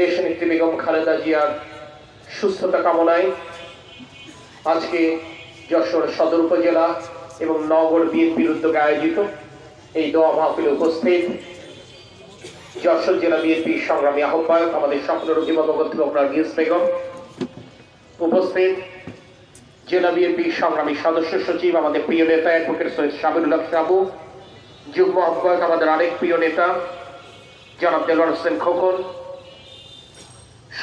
দেশনেত্রী বেগম খালেদা জিয়ার সুস্থতা কামনায় আজকে যশোর সদর উপজেলা এবং নগর বিএনপির উদ্যোগে আয়োজিত এই দোয়া মাহফিলে উপস্থিত যশোর জেলা বিএনপি সংগ্রামী আহ্বায়ক, আমাদের সকলের অভিভাবক নার্গিস বেগম। উপস্থিত জেলা বিএনপি সংগ্রামী সদস্য সচিব, আমাদের প্রিয় নেতা অ্যাডভোকেট সৈয়দ সাবিরুল্লাহ সাবু, যুগ্ম আহ্বায়ক, আমাদের আরেক প্রিয় নেতা, জনাব দেলোয়ার হোসেন খোকন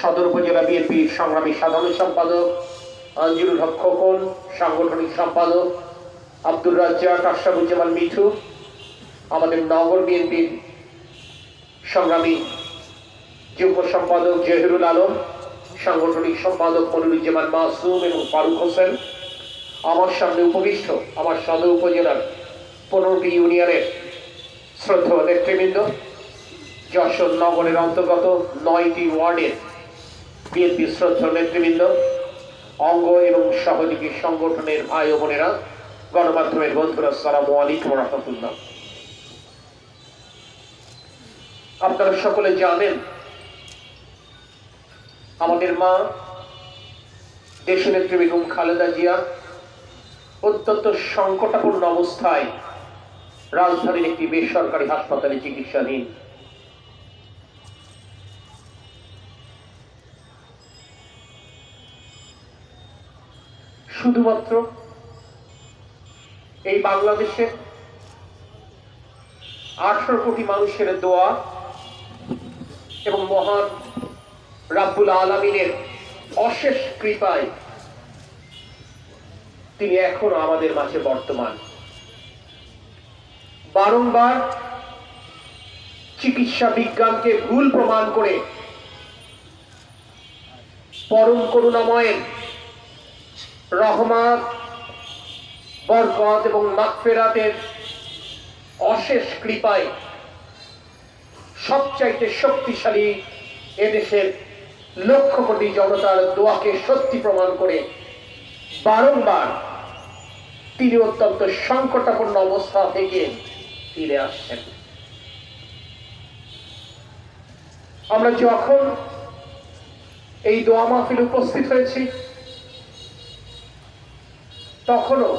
সদর উপজেলা বিএনপি সংগ্রামী সাধারণ সম্পাদক আঞ্জুরুল হক খোকন, সাংগঠনিক সম্পাদক আব্দুর রাজ্জাক, আশরাফুজ্জামান মিঠু, আমাদের নগর বিএনপির সংগ্রামী যুগ্ম সম্পাদক জহিরুল আলম, সাংগঠনিক সম্পাদক মনিরুজ্জামান মাসুম এবং ফারুক হোসেন। আমার সামনে উপবিষ্ট আমার সদর উপজেলার পনেরোটি ইউনিয়নের শ্রদ্ধেয় নেতৃবৃন্দ, যশোর নগরের অন্তর্গত নয়টি ওয়ার্ডের বিএনপি শ্রদ্ধেয় নেতৃবৃন্দ, অঙ্গ এবং সহযোগী সংগঠনের ভাই ও বোনেরা, গণমাধ্যমের বন্ধুরা সালামু আলাইকুম রহমতুল্লাহ। আপনারা সকলে জানেন, আমাদের মা, দেশনেত্রী বেগম খালেদা জিয়া, অত্যন্ত সংকটাপূর্ণ অবস্থায় রাজধানীর একটি বেসরকারি হাসপাতালে চিকিৎসাধীন। শুধুমাত্র এই বাংলাদেশের আঠারো কোটি মানুষের দোয়া এবং মহান রাব্বুল আলমিনের অশেষ কৃপায় তিনি এখনও আমাদের মাঝে বর্তমান। বারংবার চিকিৎসা বিজ্ঞানকে ভুল প্রমাণ করে পরম করুণাময়ের রহমান বরকত এবং মাগফেরাতের অশেষ কৃপায় সবচাইতে শক্তিশালী এদেশের লক্ষ কোটি জনতার দোয়াকে সত্যি প্রমাণ করে বারংবার তিনি অত্যন্ত সংকটাপন্ন অবস্থা থেকে ফিরে আসছেন। আমরা যখন এই দোয়া মাহফিল উপস্থিত হয়েছি তখনও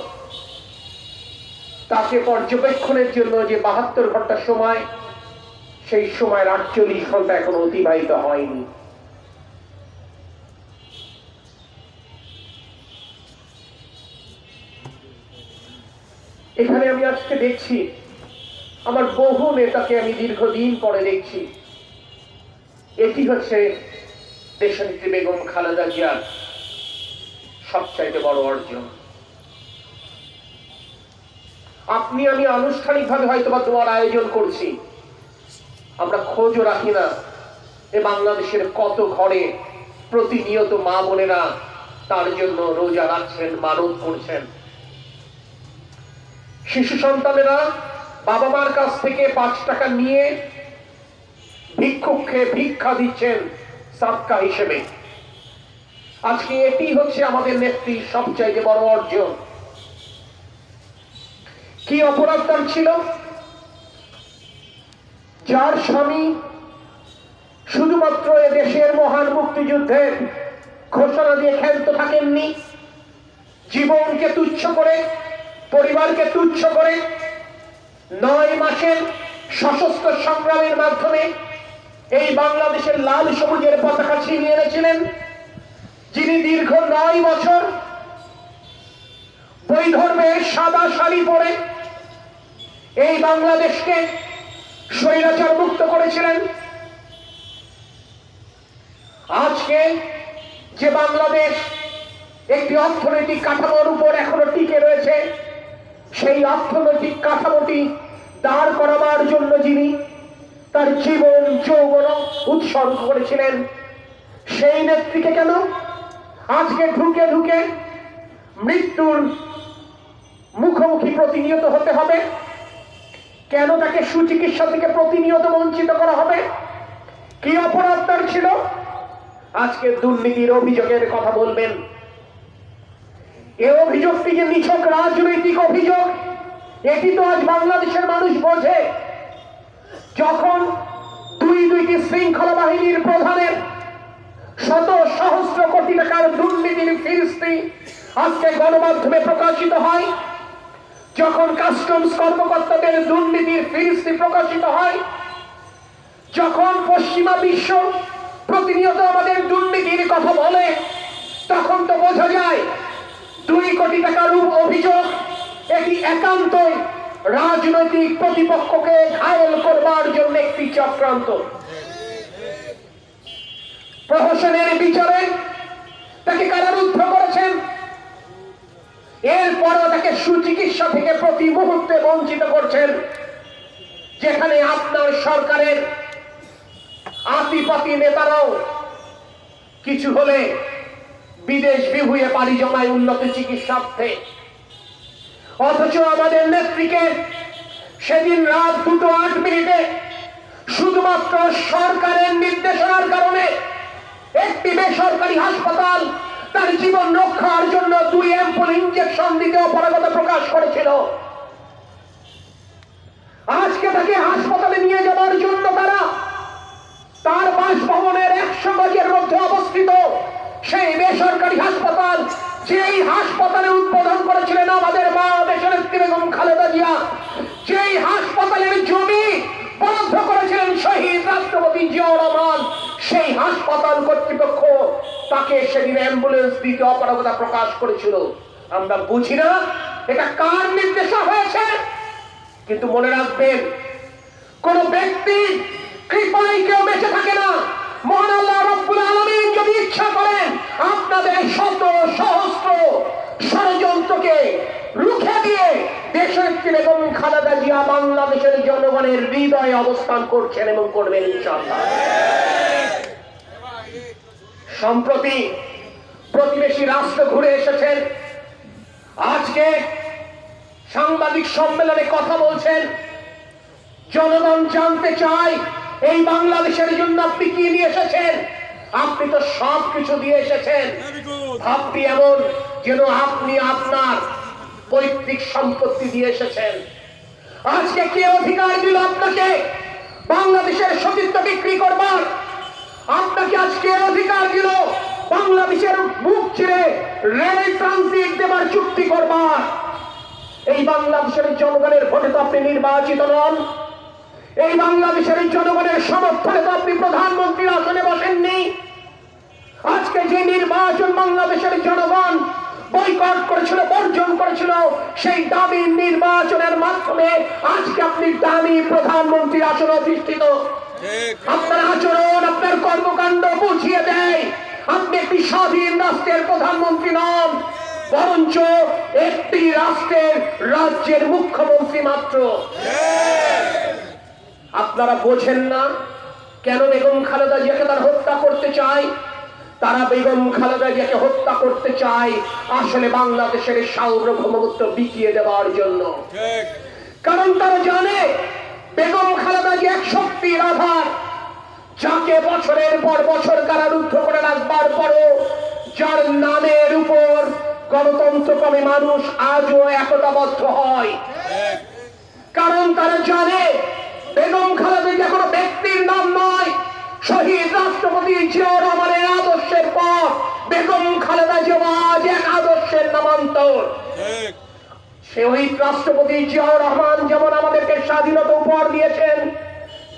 তাকে পর্যবেক্ষণের জন্য যে বাহাত্তর ঘণ্টা সময়, সেই সময়ের আটচল্লিশ ঘণ্টা এখনও অতিবাহিত হয়নি। এখানে আমি আজকে দেখছি, আমার বহু নেতাকে আমি দীর্ঘদিন পরে দেখছি। এটি হচ্ছে দেশনেত্রী বেগম খালেদা জিয়ার সবচাইতে বড় অর্জন। আপনি, আমি আনুষ্ঠানিকভাবে হয়তো বা দোয়ার আয়োজন করছি। আমরা খোঁজও রাখি না এ বাংলাদেশের কত ঘরে প্রতিনিয়ত মা বোনেরা তার জন্য রোজা রাখছেন, মানত করছেন। শিশু সন্তানেরা বাবা মার কাছ থেকে পাঁচ টাকা নিয়ে ভিক্ষুককে ভিক্ষা দিচ্ছেন সাতকা হিসেবে। আজকে এটি হচ্ছে আমাদের নেত্রীর সবচাইতে বড় অর্জন। কি অপরাধ তার ছিল? যার স্বামী শুধুমাত্র এ দেশের মহান মুক্তিযুদ্ধের ঘোষণা দিয়ে খেলতে থাকেননি, জীবনকে তুচ্ছ করে, পরিবারকে তুচ্ছ করে, নয় মাসের সশস্ত্র সংগ্রামের মাধ্যমে এই বাংলাদেশের লাল সবুজের পতাকা ছিনিয়ে এনেছিলেন, যিনি দীর্ঘ নয় বছর বৈধর্মের সাদা শাড়ি পরে এই বাংলাদেশকে স্বৈরাচার মুক্ত করেছিলেন। আজকে যে বাংলাদেশ একটি অর্থনৈতিক কাঠামোর উপর এখনও টিকে রয়েছে, সেই অর্থনৈতিক কাঠামোটি দাঁড় করাবার জন্য যিনি তার জীবন, যৌবন উৎসর্গ করেছিলেন, সেই নেত্রীকে কেন আজকে ঢুকে ঢুকে মৃত্যুর মুখোমুখি প্রতিনিয়ত হতে হবে? কেন তাকে সুচিকিৎসা থেকে প্রতিনিয়ত বঞ্চিত করা হবে? কি অপরাধ তার ছিল? আজকে দুর্নীতির অভিযোগের কথা বলবেন। এ অভিযোগটি যে নিছক রাজনৈতিক অভিযোগ, এটি তো আজ বাংলাদেশের মানুষ বোঝে। যখন দুই দুইটি শৃঙ্খলা বাহিনীর প্রধানের শত সহস্র কোটি টাকার দুর্নীতির ফিরিস্তি আজকে গণমাধ্যমে প্রকাশিত হয় যখন কাস্টমস কর্মকর্তাদের দুর্নীতির ফিরিস্তি প্রকাশিত হয়, যখন পশ্চিমা বিশ্ব প্রতিনিয়ত আমাদের দুর্নীতির কথা বলে, তখন তো বোঝা যায় দুই কোটি টাকার অভিযোগ এটি একান্তই রাজনৈতিক প্রতিপক্ষকে ঘায়েল করবার জন্য একটি চক্রান্ত। প্রহসনের বিচারে তাকে কারারুদ্ধ করেছেন এরপরও তাকে সুচিকিৎসা থেকে প্রতি মুহূর্তে বঞ্চিত করছেন, যেখানে আপনার সরকারের আতিপাতি নেতারাও কিছু হলে বিদেশ বিভুয়ে পাড়ি জমায় উন্নত চিকিৎসার্থে। অথচ আমাদের নেত্রীকে সেদিন রাত দুটো আট মিনিটে শুধুমাত্র সরকারের নির্দেশনার কারণে একটি বেসরকারি হাসপাতাল তার জীবন রক্ষার জন্য দুই অ্যাম্পল ইঞ্জেকশন দিতে অপারগতা প্রকাশ করেছিল। আজকে তাকে হাসপাতালে নিয়ে যাওয়ার জন্য তারা তার বাসভবনের একশো গজের মধ্যে অবস্থিত সেই বেসরকারি হাসপাতাল, যেই হাসপাতালে উদ্বোধন করেছিলেন আমাদের মা দেশের বেগম খালেদা জিয়া, যেই হাসপাতালের জমি বরাদ্দ করেছিলেন শহীদ রাষ্ট্রপতি জিয়াউর রহমান, সেই হাসপাতাল কর্তৃপক্ষ তাকে সেদিন অ্যাম্বুলেন্স দিতে অপারগতা প্রকাশ করেছিল। আমরা বুঝি না এটা কার নির্দেশে হয়েছে। কিন্তু মনে রাখবেন, কোন ব্যক্তি কৃপায় কেউ বেঁচে থাকে না। মহান আল্লাহ রব্বুল যদি ইচ্ছা করেন, আপনাদের শত সহস্র ষড়যন্ত্রকে রুখে দিয়ে দেশের বেগম খালেদা জিয়া বাংলাদেশের জনগণের হৃদয়ে অবস্থান করছেন এবং করবেন ইনশাআল্লাহ। সম্প্রতি প্রতিবেশী রাষ্ট্র ঘুরে এসেছেন। আজকে সাংবাদিক সম্মেলনে কথা বলছেন। জনগণ জানতে চায় এই বাংলাদেশের জন্য আপনি কি নিয়ে এসেছেন? আপনি তো সব কিছু দিয়ে এসেছেন। ভাবটি এমন যেন আপনি আপনার পৈতৃক সম্পত্তি দিয়ে এসেছেন। আজকে কে অধিকার দিল আপনাকে? বাংলাদেশের সতীত্ব বিক্রি করবার? আপনাকে আজকে অধিকার দিল। বাংলাদেশের মুখ ছিঁড়ে রেল ট্রানজিট দেবার চুক্তি করবার এই বাংলাদেশের জনগণের ভোটে তো আপনি নির্বাচিত নন। এই বাংলাদেশের জনগণের সমর্থনে তো আপনি প্রধানমন্ত্রীর আসনে বসেননি। আজকে যে নির্বাচন বাংলাদেশের জনগণ বয়কট করেছিল বর্জন করেছিল। সেই দামি নির্বাচনের মাধ্যমে আজকে আপনি দামি প্রধানমন্ত্রীর আসনে অধিষ্ঠিত। আপনার আচরণ আপনার কর্মকাণ্ড বুঝিয়ে দেয়। আপনি একটি স্বাধীন রাষ্ট্রের প্রধানমন্ত্রী নন বরঞ্চ একটি রাষ্ট্রের রাজ্যের মুখ্যমন্ত্রী মাত্র। আপনারা বোঝেন না কেন বেগম খালেদা জিয়াকে তারা হত্যা করতে চায়? তারা বেগম খালেদা জিয়াকে হত্যা করতে চায় আসলে বাংলাদেশের সার্বভৌমত্ব বিকিয়ে দেওয়ার জন্য। কারণ তারা জানে বেগম খালেদা যে এক শক্তির আধার। যাকে বছরের পর বছর কারারুদ্ধ করে রাখবার পরও যার নামের উপর গণতন্ত্রকামী মানুষ আজও একতাবদ্ধ হয়। কারণ তারা জানে বেগম খালেদা জিয়া কোনো ব্যক্তির নাম নয় শহীদ রাষ্ট্রপতি জিয়াউর রহমানের আদর্শের পর বেগম খালেদা জিয়া আজ এক আদর্শের নামান্তর। শহীদ রাষ্ট্রপতি জিয়াউর রহমান যেমন আমাদেরকে স্বাধীনতা উপহার দিয়েছেন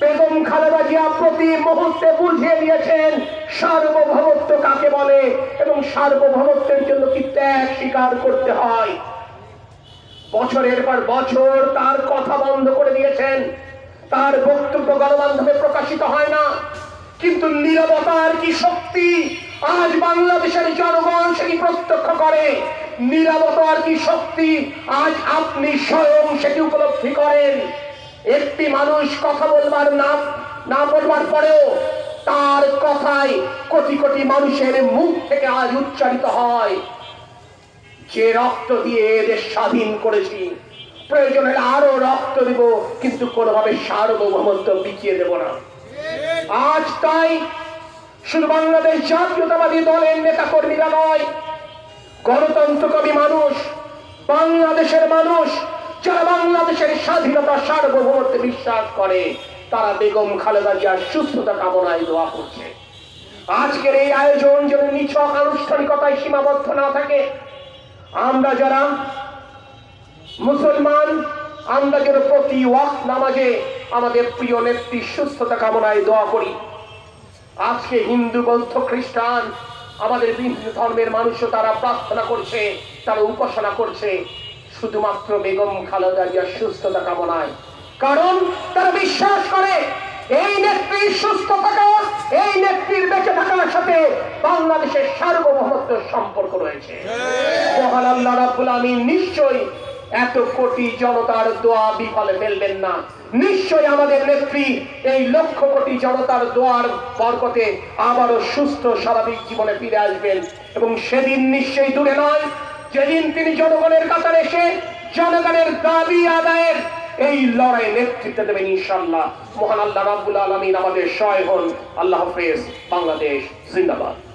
বেগম খালেদা জিয়া প্রতি মুহূর্তে বুঝিয়ে দিয়েছেন সার্বভৌমত্ব কাকে বলে এবং সার্বভৌমত্বের জন্য কি ত্যাগ স্বীকার করতে হয়। বছরের পর বছর তার কথা বন্ধ করে দিয়েছেন। তার বক্তব্য গণমাধ্যমে প্রকাশিত হয় না। কিন্তু নিরবতার কি শক্তি? আজ বাংলাদেশের জনগণ সেটি প্রত্যক্ষ করে। নিরবতার কি শক্তি? আজ আপনি স্বয়ং সেটি উপলব্ধি করেন। একটি মানুষ কথা বলবার না না বলবার পরেও তার কথায় কোটি কোটি মানুষের মুখ থেকে আজ উচ্চারিত হয়। যে রক্ত দিয়ে এদের স্বাধীন করেছি প্রয়োজন হলে আরও রক্ত দিব, কিন্তু কোনোভাবে সার্বভৌমত্ব বিকিয়ে দেব না। আজ তাই শুধু বাংলাদেশ জাতীয়তাবাদী দলের নেতা কর্মীরা নয় গণতন্ত্রকামী মানুষ, বাংলাদেশের মানুষ, যারা বাংলাদেশের স্বাধীনতা সার্বভৌমত্বে বিশ্বাস করে, তারা বেগম খালেদা জিয়ার সুস্থতা কামনায় দোয়া করছে। আজকের এই আয়োজন যেন নিছক আনুষ্ঠানিকতায় সীমাবদ্ধ না থাকে, আমরা যারা মুসলমান, আমরা যেন প্রতি ওয়াক্ত নামাজে আমাদের প্রিয় নেত্রী সুস্থতা কামনায় দোয়া করি। আজকে হিন্দু বৌদ্ধ খ্রিস্টান, আমাদের বিভিন্ন ধর্মের মানুষও তারা প্রার্থনা করছে, তারা উপাসনা করছে। শুধুমাত্র বেগম খালেদা সুস্থতা কামনায়। কারণ তারা বিশ্বাস করে, এই নেত্রীর সুস্থ থাকা এই নেত্রীর বেঁচে থাকার সাথে বাংলাদেশের সার্বভৌমত্ব সম্পর্ক রয়েছে। মহান আল্লাহ রাব্বুল আমিন নিশ্চয়ই এত কোটি জনতার দোয়া বিফলে ফেলবেন না। নিশ্চয় আমাদের নেত্রী এই লক্ষ কোটি জনতার দোয়ার বরকতে আবারও সুস্থ, স্বাভাবিক জীবনে ফিরে আসবেন এবং সেদিন নিশ্চয়ই দূরে নয়, যেদিন তিনি জনগণের কাতারে এসে জনগণের দাবি আদায়ের এই লড়াই নেতৃত্ব দেবেন ইনশাল্লাহ মহান আল্লাহ রাব্বুল আলমিন আমাদের সহায় হন। আল্লাহ হাফেজ, বাংলাদেশ, জিন্দাবাদ।